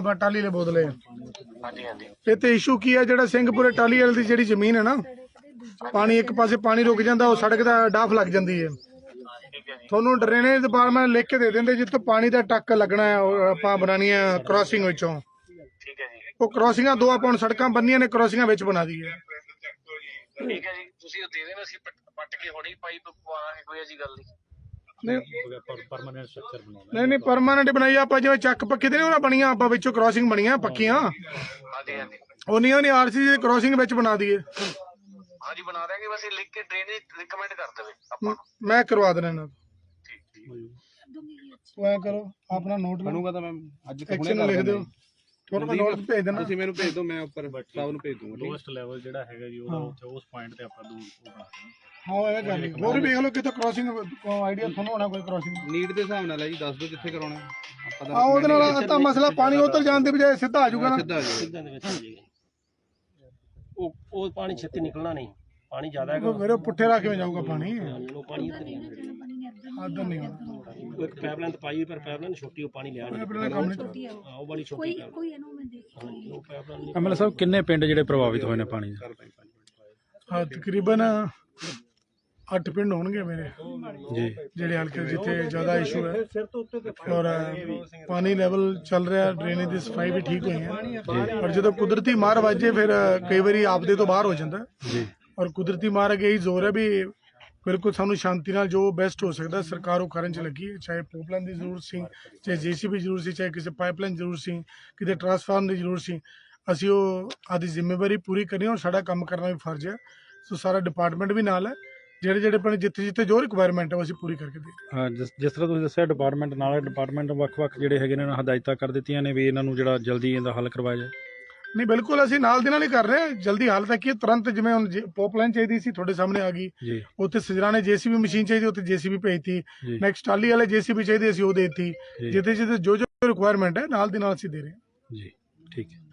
ਆਪਣਾ ਟਾਲੀ ਵਾਲੇ ਬੋਦਲੇ ਆ। ਹਾਂਜੀ ਹਾਂਜੀ। ਇੱਥੇ ਇਸ਼ੂ ਕੀ ਹੈ ਜਿਹੜਾ ਸਿੰਘਪੁਰੇ ਟਾਲੀ ਵਾਲੇ ਦੀ ਜਿਹੜੀ ਜ਼ਮੀਨ ਹੈ ਨਾ ਪਾਣੀ ਇੱਕ ਪਾਸੇ ਪਾਣੀ ਰੁਕ ਜਾਂਦਾ ਉਹ ਸੜਕ ਦਾ ਡਾਫ ਲੱਗ ਜਾਂਦੀ ਹੈ ਤੁਹਾਨੂੰ ਡਰੇਨੇਜ ਡਿਪਾਰਟਮੈਂਟ ਲਿਖ ਕੇ ਦੇ ਦਿੰਦੇ ਜਿੱਥੇ ਪਾਣੀ ਦਾ ਟੱਕ ਲੱਗਣਾ ਹੈ ਉਹ ਆਪਾਂ ਬਣਾਉਣੀ ਹੈ ਕ੍ਰਾਸਿੰਗ ਵਿੱਚੋਂ। ਠੀਕ ਹੈ ਜੀ। ਉਹ ਕ੍ਰਾਸਿੰਗਾਂ ਦੋ ਆਪਾਂ ਹੁਣ ਸੜਕਾਂ ਬੰਨੀਆਂ ਨੇ ਕ੍ਰਾਸਿੰਗਾਂ ਵਿੱਚ ਬਣਾ ਦਈਏ। ਠੀਕ ਹੈ ਜੀ ਤੁਸੀਂ ਉਹ ਦੇ ਦੇਣਾ ਅਸੀਂ ਪੱਟ ਪੱਟ ਕੇ ਹੁਣੇ ਪਾਈਪ ਪਵਾਵਾਂਗੇ ਕੋਈ ਅਜੀ ਗੱਲ ਨਹੀਂ। ਨਹੀਂ ਪਰਮਾਨੈਂਟ ਸਟਰਕਚਰ ਬਣਾਉਣਾ ਨਹੀਂ ਨਹੀਂ ਪਰਮਾਨੈਂਟ ਬਣਾਈ ਆ, ਆਪਾਂ ਜਿਵੇਂ ਚੱਕ ਪੱਕੇ ਤੇ ਨਹੀਂ ਉਹਨਾਂ ਬਣੀਆਂ ਆਪਾਂ ਵਿੱਚੋਂ ਕ੍ਰਾਸਿੰਗ ਬਣੀਆਂ ਪੱਕੀਆਂ ਹਾਂਜੀ ਹਾਂਜੀ। ਉਹਨੀਆਂ ਨਹੀਂ ਆਰਸੀ ਦੀ ਕ੍ਰਾਸਿੰਗ ਵਿੱਚ ਬਣਾ ਦਈਏ। ਹਾਂਜੀ ਬਣਾ ਦਾਂਗੇ ਬਸ ਇਹ ਲਿਖ ਕੇ ਡਰੇਨੇਜ ਰਿਕਮੈਂਡ ਕਰ ਦੇਵੇ ਆਪਾਂ ਨੂੰ। ਮੈਂ ਕਰਵਾ ਦੇਣਾ ਇਹਨਾਂ ਠੀਕ ਤੋਂ ਐ ਕਰੋ ਆਪਣਾ ਨੋਟ ਬਣੂਗਾ ਤਾਂ ਮੈਂ ਅੱਜ ਹੁਣੇ ਕਰ ਲਿਖ ਦਿਓ। ਤੁਹਾਨੂੰ ਮੈਂ ਨੋਟ ਭੇਜ ਦੇਣਾ ਤੁਸੀਂ ਮੈਨੂੰ ਭੇਜ ਦਿਓ ਮੈਂ ਉੱਪਰ ਸਾਹਿਬ ਨੂੰ ਭੇਜ ਦੂੰਗਾ ਲੋਐਸਟ ਲੈਵਲ ਜਿਹੜਾ ਹੈਗਾ ਜੀ ਉਹਦਾ ਉੱਥੇ ਉਸ ਪੁਆਇੰਟ ਤੇ ਆਪਾਂ ਦੂਰ ਉਹ ਬਣਾ ਦੇਣਾ ਹਾਂ। ਐਵੇਂ ਕਰ ਲਈ ਹੋਰ ਵੇਖ ਲਓ ਕਿਤੇ ਕ੍ਰਾਸਿੰਗ ਆਈਡੀਆ ਤੁਹਾਨੂੰ ਹੋਣਾ ਕੋਈ ਕ੍ਰਾਸਿੰਗ ਨੀਡ ਦੇ ਹਿਸਾਬ ਨਾਲ ਹੈ ਜੀ ਦੱਸ ਦਿਓ ਜਿੱਥੇ ਕਰਾਉਣਾ। ਆਪਾਂ ਆ ਉਹਦੇ ਨਾਲ ਤਾਂ ਮਸਲਾ ਪਾਣੀ ਉਧਰ ਜਾਣ ਦੀ ਬਜਾਏ ਸਿੱਧਾ ਆ ਜਾਊਗਾ ਨਾ। ਸਿੱਧਾ ਆ ਜਾਓ ਸਿੱਧਾਂ ਦੇ ਵਿੱਚ ਹੋ ਜਾਏਗਾ ਉਹ ਉਹ ਪਾਣੀ ਛੇਤੀ ਨਿਕਲਣਾ ਨਹੀਂ। ਪਾਣੀ ਜ਼ਿਆਦਾ ਹੈਗਾ। ਮੇਰੇ ਪੁੱਠੇ ਰਾ ਕਿਵੇਂ ਜਾਊਗਾ ਪਾਣੀ? ਪਾਣੀ ਹੀ ਆਉਂਦਾ। ਆਦਰ ਨਹੀਂ ਹੋਣਾ ਉਹ ਇੱਕ ਪਾਈਪਲਾਈਨ ਤਾਂ ਪਾਈ ਹੋਈ, ਪਰ ਪਾਈਪਲਾਈਨ ਛੋਟੀ ਉਹ ਪਾਣੀ ਲਿਆ ਨਹੀਂ ਆਪਣੇ ਕੰਮ ਨਹੀਂ ਹਾਂ, ਉਹ ਬੜੀ ਛੋਟੀ ਕਰ ਕੋਈ ਇਹਨੂੰ ਮੈਂ ਦੇਖ ਹਾਂਜੀ ਉਹ ਪਾਈਪਲਾਈਨ ਨਹੀਂ। ਐਮਐਲ ਸਾਹਿਬ ਕਿੰਨੇ ਪਿੰਡ ਜਿਹੜੇ ਪ੍ਰਭਾਵਿਤ ਹੋਏ ਨੇ ਪਾਣੀ ਨਾਲ ਹਾਂ ਤਕਰੀਬਨ 8 ਪਿੰਡ ਹੋਣਗੇ ਮੇਰੇ। ਜੀ। ਜਿਹੜੇ ਹਲਕੇ ਜਿੱਥੇ ਜ਼ਿਆਦਾ ਇਸ਼ੂ ਹੈ। ਔਰ ਪਾਣੀ ਲੈਵਲ ਚੱਲ ਰਿਹਾ ਡਰੇਨੇਜ ਦੀ ਸਫ਼ਾਈ ਵੀ ਠੀਕ ਹੋਈ ਹੈ। ਔਰ ਜਦੋਂ ਕੁਦਰਤੀ ਮਾਰ ਵੱਜੇ ਫਿਰ ਕਈ ਵਾਰੀ ਆਪਦੇ ਤੋਂ ਬਾਹਰ ਹੋ ਜਾਂਦਾ। ਜੀ। ਔਰ ਕੁਦਰਤੀ ਮਾਰ ਅਗੇ ਹੀ ਜ਼ੋਰ ਹੈ ਵੀ ਬਿਲਕੁਲ ਸਾਨੂੰ ਸ਼ਾਂਤੀ ਨਾਲ ਜੋ ਬੈਸਟ ਹੋ ਸਕਦਾ ਸਰਕਾਰ ਉਹ ਕਰਨ ਚ ਲੱਗੀ ਹੈ। ਚਾਹੇ ਪੋਪਲਾਈਨ ਦੀ ਜ਼ਰੂਰਤ ਸੀ ਚਾਹੇ ਜੀਸੀਬੀ ਜ਼ਰੂਰਤ ਸੀ ਚਾਹੇ ਕਿਸੇ ਪਾਈਪਲਾਈਨ ਜ਼ਰੂਰਤ ਸੀ ਕਿਤੇ ਟਰਾਂਸਫਾਰਮ ਦੀ ਜ਼ਰੂਰਤ ਸੀ ਅਸੀਂ ਉਹ ਆਦੀ ਜ਼ਿੰਮੇਵਾਰੀ ਪੂਰੀ ਕਰਨੀ ਔਰ ਸਾਡਾ ਕੰਮ ਕਰਨਾ ਵੀ ਫਰਜ਼ ਹੈ। ਸੋ ਸਾਰਾ ਡਿਪਾਰਟਮੈਂਟ ਵੀ ਨਾਲ ਹੈ ਜਿਹੜੇ ਜਿਹੜੇ ਪਿੰਡ ਜਿੱਥੇ ਜਿੱਥੇ ਜੋ ਰਿਕੁਆਇਰਮੈਂਟ ਹੈ ਉਹ ਅਸੀਂ ਪੂਰੀ ਕਰਕੇ ਦੇ ਰਹੇ ਹਾਂ, ਜਿਸ ਜਿਸ ਤਰ੍ਹਾਂ ਤੁਸੀਂ ਦੱਸਿਆ ਡਿਪਾਰਟਮੈਂਟ ਨਾਲ ਡਿਪਾਰਟਮੈਂਟ ਵੱਖ-ਵੱਖ ਜਿਹੜੇ ਹੈਗੇ ਨੇ ਉਹਨਾਂ ਹਦਾਇਤਾਂ ਕਰ ਦਿੱਤੀਆਂ ਨੇ ਵੀ ਇਹਨਾਂ ਨੂੰ ਜਿਹੜਾ ਜਲਦੀ ਇਹਦਾ ਹੱਲ ਕਰਵਾਇਆ ਜਾਏ। ਨਹੀਂ ਬਿਲਕੁਲ ਅਸੀਂ ਨਾਲ ਦੇ ਨਾਲ ਹੀ ਕਰ ਰਹੇ ਹਾਂ। ਜਲਦੀ ਹਾਲ ਤੱਕ ਹੀ ਤੁਰੰਤ ਜਿਵੇਂ ਹੁਣ ਪੋਪਲਾਈਨ ਚਾਹੀਦੀ ਸੀ ਤੁਹਾਡੇ ਸਾਹਮਣੇ ਆ ਗਈ। ਜੀ। ਉੱਥੇ ਸਜਰਾ ਨੇ ਜੀਸੀਬੀ ਮਸ਼ੀਨ ਚਾਹੀਦੀ ਉੱਥੇ ਜੀਸੀਬੀ ਭੇਜਤੀ। ਨੈਕਸਟ ਟਾਲੀ ਵਾਲੇ ਜੀਸੀਬੀ ਚਾਹੀਦੇ ਅਸੀਂ ਉਹ ਦੇਤੀ। ਜਿੱਥੇ ਜਿੱਥੇ ਜੋ ਜੋ ਰਿਕੁਆਇਰਮੈਂਟ ਹੈ ਨਾਲ ਦੀ ਨਾਲ ਅਸੀਂ ਦੇ ਰਹੇ ਹਾਂ। ਜੀ ਠੀਕ ਹੈ।